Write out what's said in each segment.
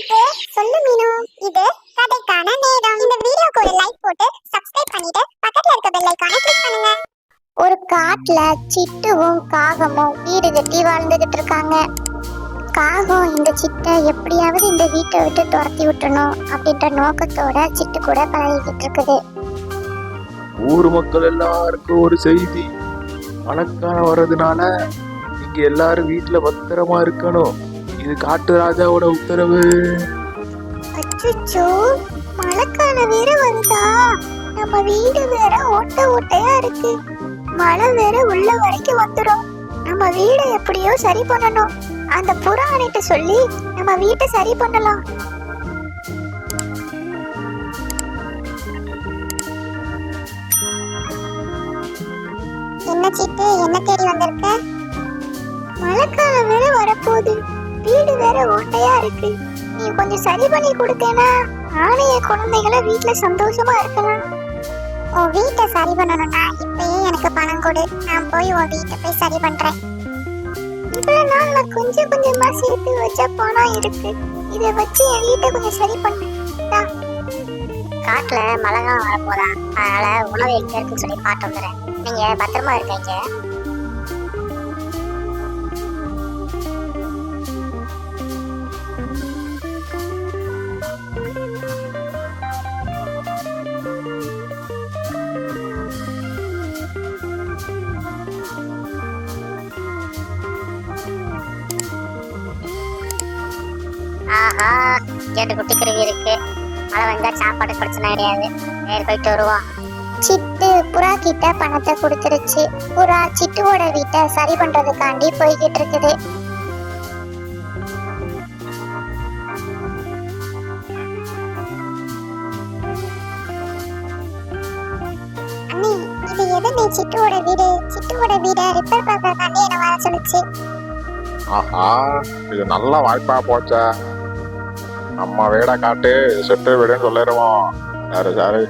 சித்து சொல்லு மீனு. இது கதைக்கான நேரம். இந்த வீடியோக்கு ஒரு லைக் போட்டு சப்ஸ்கிரைப் பண்ணிட்டு பக்கத்துல இருக்க பெல் ஐகானை கிளிக் பண்ணுங்க. ஒரு காட்டுல சிட்டுவும் காகமும் வீடு கட்டி வாழ்ந்துகிட்டு இருக்காங்க. காகம் இந்த சிட்டை எப்படியாவது இந்த வீட்டை விட்டு துரத்தி விட்டணும் அப்படின்ற நோக்கத்தோட சிட்டு கூட பழகிக்கிட்டு இருக்குது. ஊர் மக்கள் எல்லாருக்கும் ஒரு செய்தி. மழைக்காலம் வர்றதுனால நீங்க எல்லாரும் வீட்டுல பத்திரமா இருக்கணும். இது காட்டு ராஜாவோட உத்தரவு. அச்சோ மழைக்காலம் வேற வருதா நம்ம வீடு வேற ஓட்ட ஓட்டையா இருக்கு. மழை வேற உள்ள வரைக்கும் வந்துடும் நம்ம வீடை எப்படியோ சரி பண்ணணும். அந்த புறாணிட்ட சொல்லி நம்ம வீட்டை சரி பண்ணலாம். என்ன சீட்டு? என்ன தேடி வந்திருக்க? மழைக்காலம் வேற வரப்போகுது. இருக்கு நீ கொஞ்சம் சரி பண்ணி கொடுத்தேனா? நானே என் குழந்தைகளை வீட்டுல சந்தோஷமா இருக்கலாம் உன் வீட்டை சரி பண்ணணும்னா இப்பயே எனக்கு பணம் கொடு. நான் போய் உன் வீட்டை போய் சரி பண்றேன். இவ்வளவு நாள் நான் கொஞ்சம் கொஞ்சமா சேர்த்து வச்ச பணம் இருக்கு. இதை வச்சு என் வீட்டை கொஞ்சம் சரி பண்ணு காட்டுல மழை காலம் வரப்போதா அதனால உணவு எங்க இருக்குன்னு சொல்லி பார்த்து வந்துடுறேன். நீங்க பத்திரமா இருக்கீங்க ஆஹா கேட்டு குருவி இருக்கு. மழை வந்தா சாப்பாடு பிரச்சனை கிடையாது. நேர் போயிட்டு வருவோம். சிட்டு புறா கிட்ட பணத்தை கொடுத்துருச்சு. புறா சிட்டுவோட வீட்டை சரி பண்றதுக்காண்டி போய்கிட்டு இருக்குது. எதுன்னு சிட்டுவோட வீடு? சிட்டுவோட வீடை ரிப்பேர் பண்றதுக்காண்டி என்ன வர சொல்லுச்சு. ஆஹா இது நல்ல வாய்ப்பா போச்சே. நம்ம வீடை காட்டு செட்டு வீடுன்னு சொல்லிடுவோம். சாரு சாரு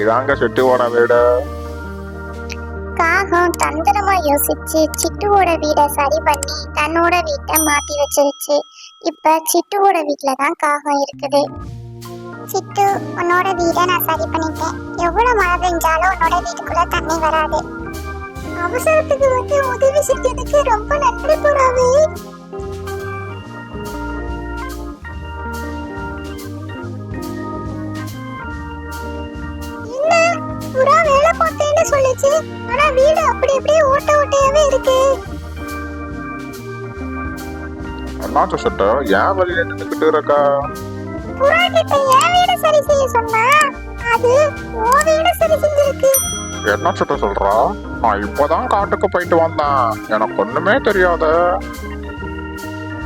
இதாங்க செட்டுவோட வீடு. காகம் தந்திரமா யோசிச்சு சிட்டுவோட வீடை சரி பண்ணி தன்னோட வீட்டை மாத்தி வச்சிருச்சு. இப்ப சிட்டுவோட வீட்ல தான் காகம் இருக்குது. சிட்டு உன்னோட வீடை நான் சரி பண்ணிட்டேன். எவ்வளவு மழை பெஞ்சாலும் உன்னோட வீட்டுக்குள்ள தண்ணி வராது. அவசரத்துக்கு வந்து உதவி செஞ்சதுக்கு ரொம்ப நன்றி புறாவே புறா வேலை பார்த்தேன்னு சொல்லுச்சு. ஆனா வீடு அப்படி அப்படியே ஓட்ட ஓட்டையாவே இருக்கு. என்னாச்சு செட்டு ஏன் வெளியே நின்றுக்கிட்டு இருக்கா? புறா கிட்ட என் வீட சரி செய்ய சொன்னா? அது உன் வீட சரி செஞ்சிருக்கு. என்ன செட்டு சொல்றா? நான் இப்போதான் காட்டுக்கு போயிட்டு வந்தேன். எனக்கு ஒண்ணுமே தெரியாது.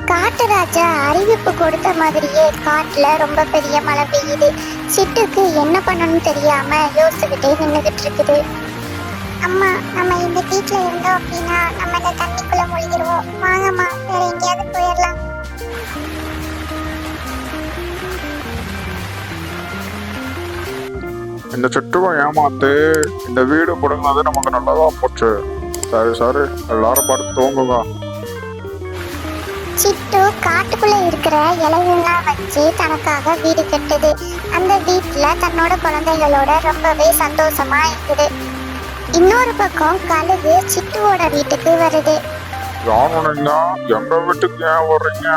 காட்டு ராஜா அறிவிப்பு கொடுத்த மாதிரியே காட்டுல ரொம்ப பெரிய மழை பெய்யுது. சிட்டுக்கு என்ன பண்ணணும்னு தெரியாம யோசிச்சுக்கிட்டே நின்றுகிட்டு இருக்குது. அம்மா நம்ம இந்த வீட்டில் இருந்தோம் அப்படின்னா நம்ம இந்த தண்ணிக்குள்ள மூழ்கிடுவோம் வாங்கம்மா வேற எங்கேயாவது போயிடலாம். இந்த செட்டுவை ஏமாத்து? இந்த வீடு கொடுங்கிறது நமக்கு நல்லதா போச்சு. சரி சரி எல்லாரும் பார்த்து தூங்குங்க. சிட்டு காட்டுக்குள்ள இருக்கிற இலைகள்லாம் வச்சு தனக்காக வீடு கட்டுது. அந்த வீட்டுல தன்னோட குழந்தைகளோட ரொம்பவே சந்தோஷமா இருக்குது. இன்னொரு பக்கம் கழுகு சிட்டுவோட வீட்டுக்கு வருது. யாருனீங்க எங்க வீட்டுக்கு ஏன் வர்றீங்க?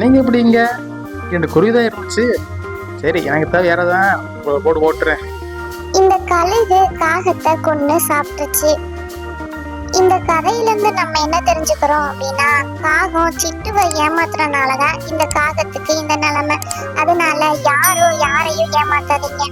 நீங்க எப்படி இங்க? ரெண்டு குருவி தான் இருந்துச்சு. சரி எனக்கு தேவை யாரதான் உங்களை போட்டு ஓட்டுறேன். இந்த கழுகு காகத்தை கொன்னு சாப்பிட்டுச்சு இந்த கதையிலிருந்து நம்ம என்ன தெரிஞ்சுக்கிறோம் அப்படின்னா காகம் சிட்டுவை ஏமாத்துறனாலதான் இந்த காகத்துக்கு இந்த நிலைமை. அதனால யாரும் யாரையும் ஏமாத்தாதீங்க.